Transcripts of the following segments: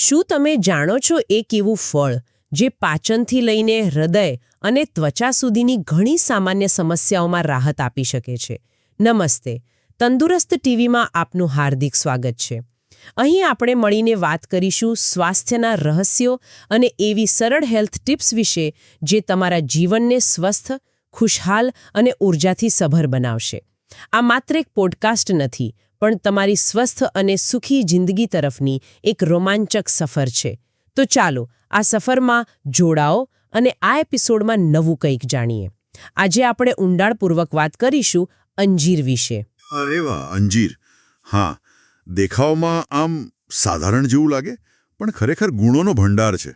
શું તમે જાણો છો એક એવું ફળ, જે પાચનથી લઈને હૃદય અને ત્વચા સુધીની ઘણી સામાન્ય સમસ્યાઓમાં રાહત આપી શકે છે? નમસ્તે, તંદુરસ્ત ટીવીમાં આપનું હાર્દિક સ્વાગત છે. અહીં આપણે મળીને વાત કરીશું સ્વાસ્થ્યના રહસ્યો અને એવી સરળ હેલ્થ ટિપ્સ વિશે, જે તમારા જીવનને સ્વસ્થ, ખુશહાલ અને ઊર્જાથી સભર બનાવશે. આ માત્ર એક પોડકાસ્ટ નથી પણ તમારી સ્વસ્થ અને સુખી જિંદગી તરફની એક રોમાંચક સફર છે. તો ચાલો આ સફરમાં જોડાઓ અને આ એપિસોડમાં નવું કંઈક જાણીએ. આજે આપણે ઊંડાણપૂર્વક વાત કરીશું અંજીર વિશે. અરે વાહ અંજીર. હા દેખાવમાં આમ સાધારણ જેવું લાગે પણ ખરેખર ગુણોનો ભંડાર છે.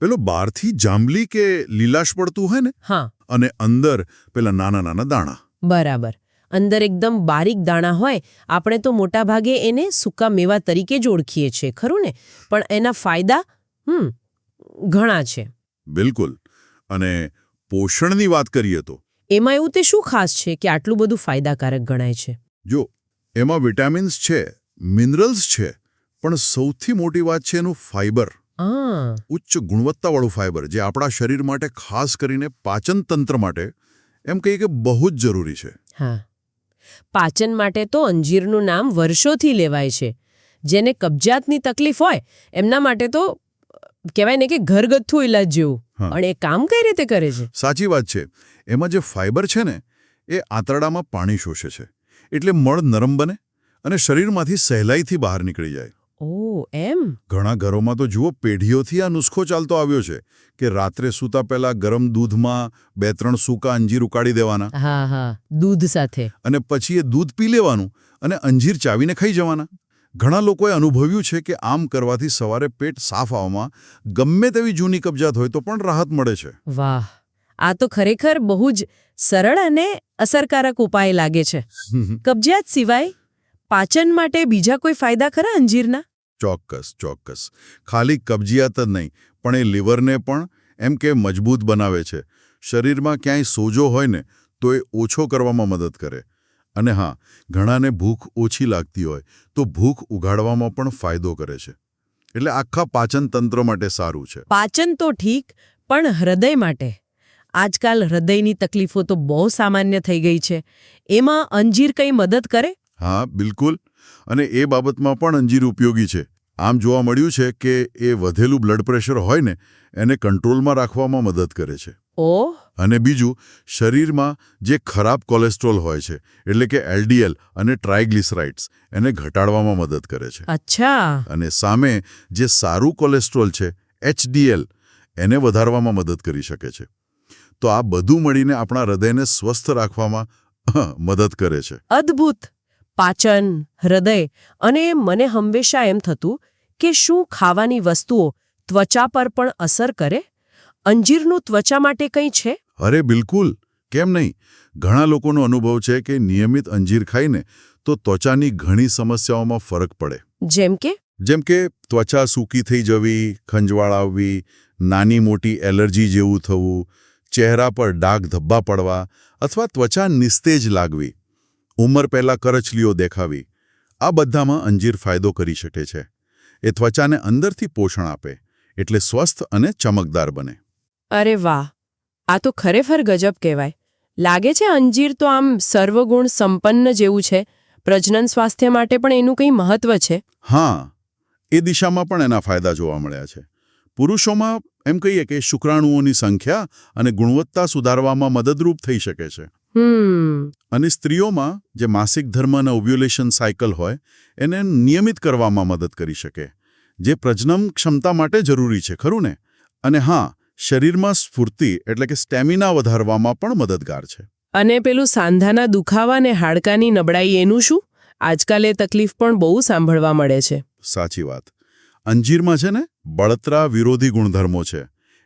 પેલો બહારથી જાંબલી કે લીલાશ પડતું હોય ને? હા. અને અંદર પેલા નાના નાના દાણા. બરાબર. અંદર એકદમ બારીક દાણા હોય આપણે તો મોટાભાગે એને સૂકા મેવા તરીકે જ ઓળખીએ છીએ ખરું ને? પણ એના ફાયદા હમ ઘણા છે. બિલકુલ. અને પોષણની વાત કરીએ તો? એમાં એવું તે શું ખાસ છે કે આટલું બધું ફાયદાકારક ગણાય છે? જો એમાં વિટામિન્સ છે મિનરલ્સ છે પણ સૌથી મોટી વાત છે એનું ફાઇબર ઉચ્ચ ગુણવત્તાવાળું ફાઇબર જે આપણા શરીર માટે ખાસ કરીને પાચન તંત્ર માટે એમ કહીએ કે બહુ જ જરૂરી છે. હા. પાચન માટે તો અંજીરનું નામ વર્ષોથી લેવાય છે. જેને કબજિયાતની તકલીફ હોય એમના માટે તો કહેવાય ને કે ઘરગથ્થુ ઇલાજ જેવું. અને એ કામ કઈ રીતે કરે છે? સાચી વાત છે. એમાં જે ફાઇબર છે ને એ આંતરડામાં પાણી શોષે છે. એટલે મળ નરમ બને અને શરીરમાંથી સહેલાઈથી બહાર નીકળી જાય. ઓ એમ ઘણા ઘરોમાં તો જુઓ પેઢીઓથી આ નુસ્ખો ચાલતો આવ્યો છે કે રાત્રે સૂતા પહેલા ગરમ દૂધમાં બે ત્રણ સૂકા અંજીર ઉકાળી દેવાના. હા હા. દૂધ સાથે. અને પછી એ દૂધ પી લેવાનું અને અંજીર ચાવીને ખાઈ જવાના. ઘણા લોકોએ અનુભવ્યું છે કે આમ કરવાથી સવારે પેટ સાફ આવવામાં ગમે તેવી જૂની કબજાત હોય તો પણ રાહત મળે છે. વાહ. આ તો ખરેખર બહુ જ સરળ અને અસરકારક ઉપાય લાગે છે. કબજિયાત સિવાય પાચન માટે બીજા કોઈ ફાયદા ખરા અંજીરના? ચોક્કસ ચોક્કસ. ખાલી કબજિયાત જ નહીં પણ એ લીવરને પણ એમ કે મજબૂત બનાવે છે. શરીરમાં ક્યાંય સોજો હોય ને તો એ ઓછો કરવામાં મદદ કરે. અને હા ઘણાને ભૂખ ઓછી લાગતી હોય તો ભૂખ ઉગાડવામાં પણ ફાયદો કરે છે. એટલે આખા પાચન તંત્ર માટે સારું છે. પાચન તો ઠીક પણ હૃદય માટે. આજકાલ હૃદયની તકલીફો તો બહુ સામાન્ય થઈ ગઈ છે. એમાં અંજીર કંઈ મદદ કરે? હા બિલકુલ. અને એ બાબતમાં પણ અંજીર ઉપયોગી છે. આમ જોવા મળ્યું છે કે એ વધેલું બ્લડ પ્રેશર હોય ને એને કંટ્રોલમાં રાખવામાં મદદ કરે છે. અને બીજું શરીરમાં જે ખરાબ કોલેસ્ટ્રોલ હોય છે એટલે કે એલડીએલ અને ટ્રાયગ્લિસરાઇડ્સ એને ઘટાડવામાં મદદ કરે છે. અચ્છા. અને સામે જે સારું કોલેસ્ટ્રોલ છે એચડીએલ એને વધારવામાં મદદ કરી શકે છે. તો આ બધું મળીને આપણા હૃદયને સ્વસ્થ રાખવામાં મદદ કરે છે. અદ્ભુત! પાચન હૃદય અને મને હંમેશા એમ થતું કે શું ખાવાની વસ્તુઓ ત્વચા પર પણ અસર કરે? અંજીરનું ત્વચા માટે કંઈ છે? અરે બિલકુલ. કેમ નહીં? ઘણા લોકોનો અનુભવ છે કે નિયમિત અંજીર ખાઈને તો ત્વચાની ઘણી સમસ્યાઓમાં ફરક પડે. જેમ કે? જેમ કે ત્વચા સૂકી થઈ જવી ખંજવાળ આવવી નાની મોટી એલર્જી જેવું થવું ચહેરા પર ડાઘ ધબ્બા પડવા અથવા ત્વચા નિસ્તેજ લાગવી. ઉંમર પહેલાં કરચલીઓ દેખાવી. આ બધામાં અંજીર ફાયદો કરી શકે છે. એ ત્વચાને અંદરથી પોષણ આપે એટલે સ્વસ્થ અને ચમકદાર બને. અરે વાહ! આ તો ખરેખર ગજબ કહેવાય. લાગે છે અંજીર તો આમ સર્વગુણ સંપન્ન જેવું છે. પ્રજનન સ્વાસ્થ્ય માટે પણ એનું કંઈ મહત્વ છે? હા એ દિશામાં પણ એના ફાયદા જોવા મળ્યા છે. પુરુષોમાં એમ કહીએ કે શુક્રાણુઓની સંખ્યા અને ગુણવત્તા સુધારવામાં મદદરૂપ થઈ શકે છે. અને સ્ત્રીઓમાં જે માસિક ધર્મ અને ઓવ્યુલેશન સાયકલ હોય એને નિયમિત કરવામાં મદદ કરી શકે. જે પ્રજનન ક્ષમતા માટે જરૂરી છે ખરું ને? અને હા શરીરમાં સ્ફૂર્તિ એટલે કે સ્ટેમિના વધારવામાં પણ મદદગાર છે. અને પેલું સાંધાના દુખાવા ને હાડકાની નબળાઈ એનું શું? આજકાલ એ તકલીફ પણ બહુ સાંભળવા મળે છે. સાચી વાત. અંજીરમાં છે ને બળતરા વિરોધી ગુણધર્મો છે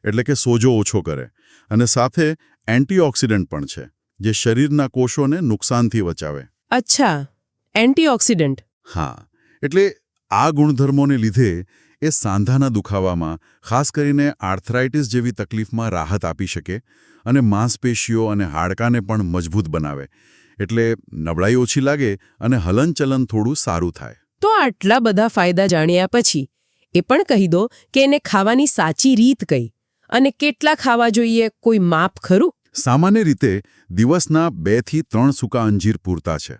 એટલે કે સોજો ઓછો કરે. અને સાથે એન્ટીઓક્સિડન્ટ પણ છે. જે શરીરના કોષોને નુકસાનથી બચાવે અચ્છા એન્ટીઓક્સિડન્ટ. હા એટલે આ ગુણધર્મોને લીધે એ સાંધાના દુખાવામાં ખાસ કરીને આર્થરાઇટિસ જેવી તકલીફમાં રાહત આપી શકે અને માંસપેશીઓ અને હાડકાને પણ મજબૂત બનાવે. એટલે નબળાઈ ઓછી લાગે અને હલનચલન થોડું સારું થાય. તો આટલા બધા ફાયદા જાણ્યા પછી એ પણ કહી દો કે એને ખાવાની સાચી રીત કઈ અને કેટલા ખાવા જોઈએ કોઈ માપ ખરું? સામાન્ય રીતે દિવસના બેથી ત્રણ સૂકા અંજીર પૂરતા છે.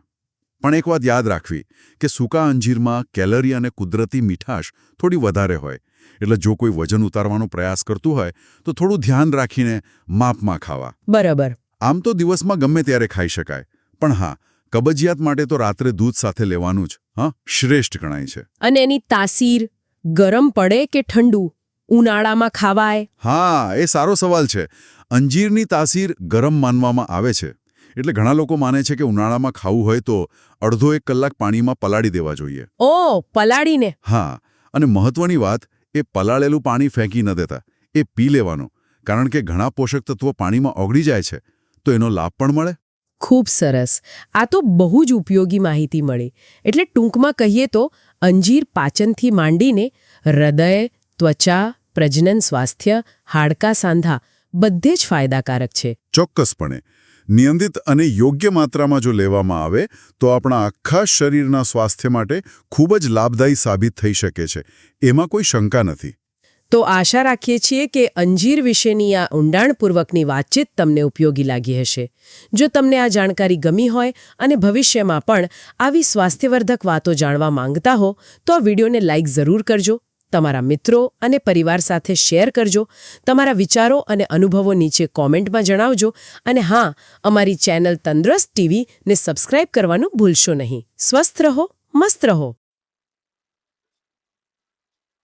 પણ એક વાત યાદ રાખવી કે સૂકા અંજીરમાં કેલરી અને કુદરતી મીઠાશ થોડી વધારે હોય. એટલે જો કોઈ વજન ઉતારવાનો પ્રયાસ કરતું હોય તો થોડું ધ્યાન રાખીને માપમાં ખાવા. બરાબર. આમ તો દિવસમાં ગમે ત્યારે ખાઈ શકાય. પણ હા કબજિયાત માટે તો રાત્રે દૂધ સાથે લેવાનું જ હા શ્રેષ્ઠ ગણાય છે. અને એની તાસીર ગરમ પડે કે ઠંડુ? ઉનાળામાં ખાવાય? હા એ સારો સવાલ છે. અંજીરની તાસીર ગરમ માનવામાં આવે છે. એટલે ઘણા લોકો માને છે કે ઉનાળામાં ખાવું હોય તો અડધો એક કલાક પાણીમાં પલાળી દેવા જોઈએ. ઓ પલાળીને. હા અને મહત્વની વાત એ પલાળેલું પાણી ફેંકી ન દેતા. એ પી લેવાનું. કારણ કે ઘણા પોષક તત્વો પાણીમાં ઓગળી જાય છે. તો એનો લાભ પણ મળે? ખૂબ સરસ. આ તો બહુ જ ઉપયોગી માહિતી મળી. એટલે ટૂંકમાં કહીએ તો અંજીર પાચનથી માંડીને હૃદય ત્વચા પ્રજનન સ્વાસ્થ્ય હાડકા સાંધા બધે જ ફાયદાકારક છે. ચોક્કસપણે. નિયંત્રિત અને યોગ્ય માત્રામાં જો લેવામાં આવે તો આપણા આખા શરીરના સ્વાસ્થ્ય માટે ખૂબ જ લાભદાયી સાબિત થઈ શકે છે. એમાં કોઈ શંકા નથી. તો આશા રાખીએ છીએ કે અંજીર વિશેની આ ઊંડાણપૂર્વકની વાતચીત તમને ઉપયોગી લાગી હશે. જો તમને આ જાણકારી ગમી હોય અને ભવિષ્યમાં પણ આવી સ્વાસ્થ્યવર્ધક વાતો જાણવા માંગતા હો તો આ વિડીયોને લાઇક જરૂર કરજો. તમારા મિત્રો અને પરિવાર સાથે શેર કરજો, તમારા વિચારો અને અનુભવો નીચે કોમેન્ટમાં જણાવજો અને હા, અમારી ચેનલ તંદુરસ્ત ટીવીને સબસ્ક્રાઇબ કરવાનું ભૂલશો નહીં. સ્વસ્થ રહો, મસ્ત રહો.